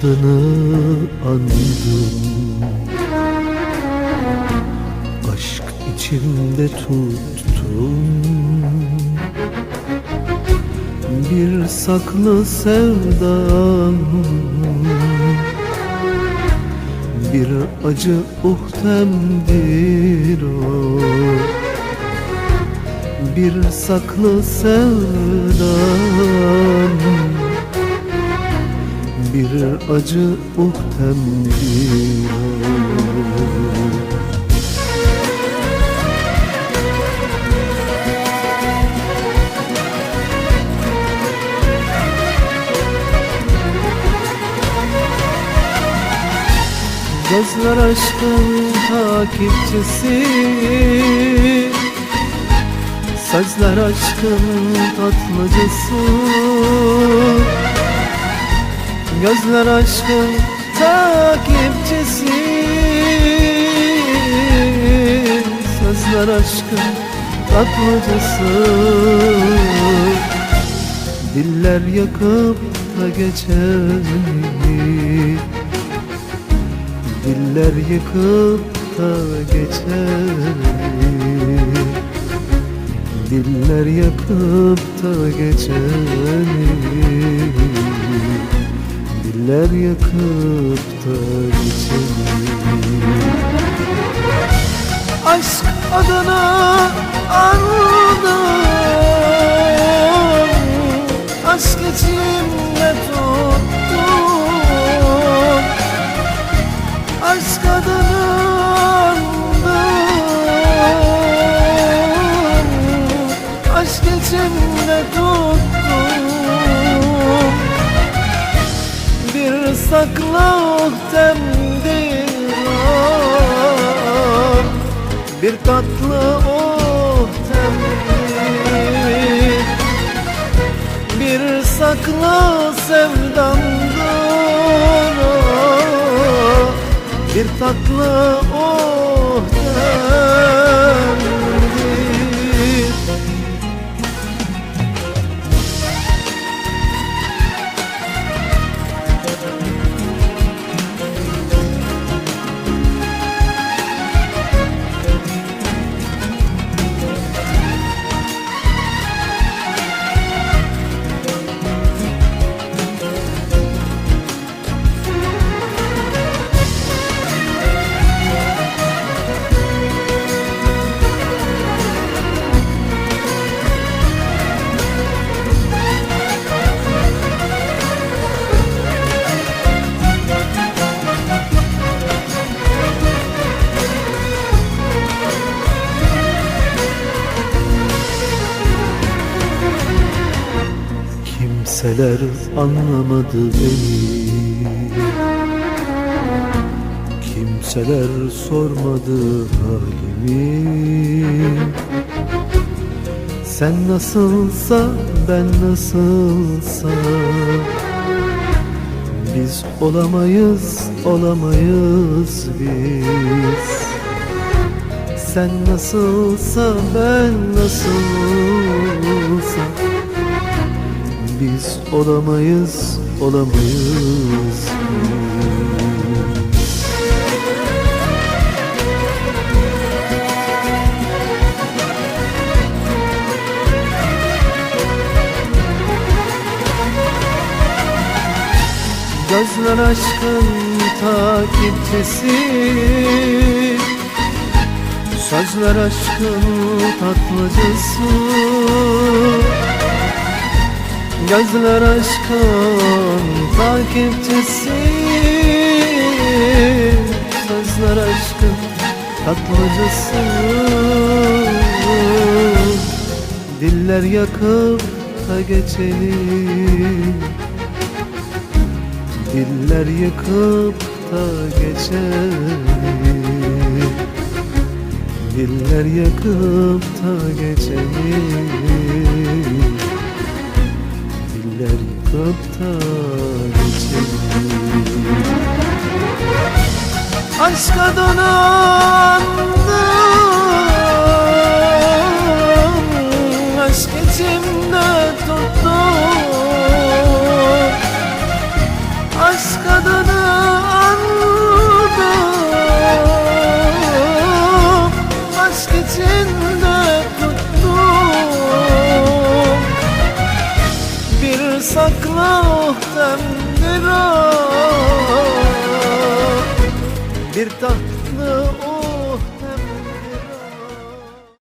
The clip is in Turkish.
adını andım Aşk içimde tuttum. Bir saklı sevdam. Bir acı uhtemdir o. Bir saklı sevdam acı uhtemdir Gözler aşkın takipçisi. Sözler aşkın tatlıcısı Gözler aşkın takipçisi. Sözler aşkın tatlıcısı. Diller yakıp da geçeni Diller yıkıp da geçeni Diller yakıp da geçeni Diller yakıp da geçeni Aşk adına anladım Bir tatlı uhtemdir Bir sakla sevdamdır o Bir tatlı uhtemdir Kimseler anlamadı beni. Kimseler sormadı halimi. Sen nasılsa ben nasılsa. Biz olamayız, olamayız biz. Sen nasılsa ben nasılsa biz olamayız, olamayız. Gözler aşkın takipçisi. Sözler aşkın tatlıcısı Gözler aşkın takipçisi Sözler aşkın tatlıcısı. Diller yakıp da geçeni Diller yıkıp da geçeni Diller yakıp da geçeni Diller yıkıp da geçeni Aşk sakla oh demdir Bir taht